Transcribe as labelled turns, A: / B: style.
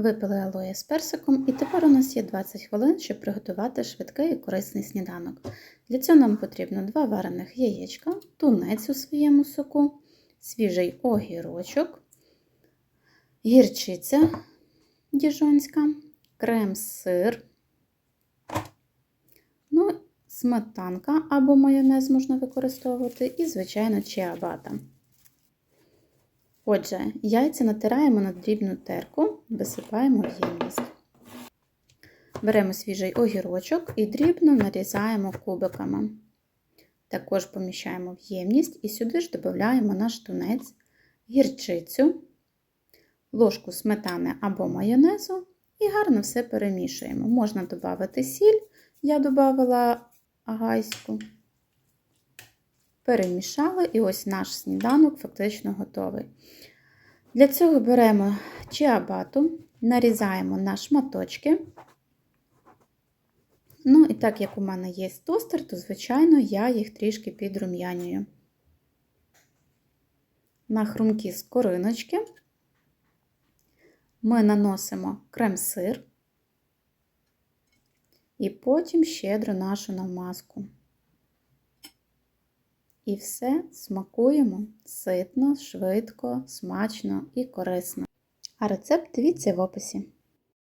A: Випили алоє з персиком, і тепер у нас є 20 хвилин, щоб приготувати швидкий і корисний сніданок. Для цього нам потрібно 2 варених яєчка, тунець у своєму соку, свіжий огірочок, гірчиця діжонська, крем-сир, ну, сметанка або майонез можна використовувати, і, звичайно, чиабата. Отже, яйця натираємо на дрібну терку, висипаємо в ємність. Беремо свіжий огірочок і дрібно нарізаємо кубиками. Також поміщаємо в ємність і сюди ж додаємо наш тунець, гірчицю, ложку сметани або майонезу і гарно все перемішуємо. Можна додати сіль, я додавала агайську. Перемішали, і ось наш сніданок фактично готовий. Для цього беремо чиабату, нарізаємо на шматочки. Ну, і так як у мене є тостер, то, звичайно, я їх трішки підрум'янюю. На хрумкі скориночки ми наносимо крем-сир і потім щедро нашу намазку. І все смакуємо ситно, швидко, смачно і корисно. А рецепт дивіться в описі.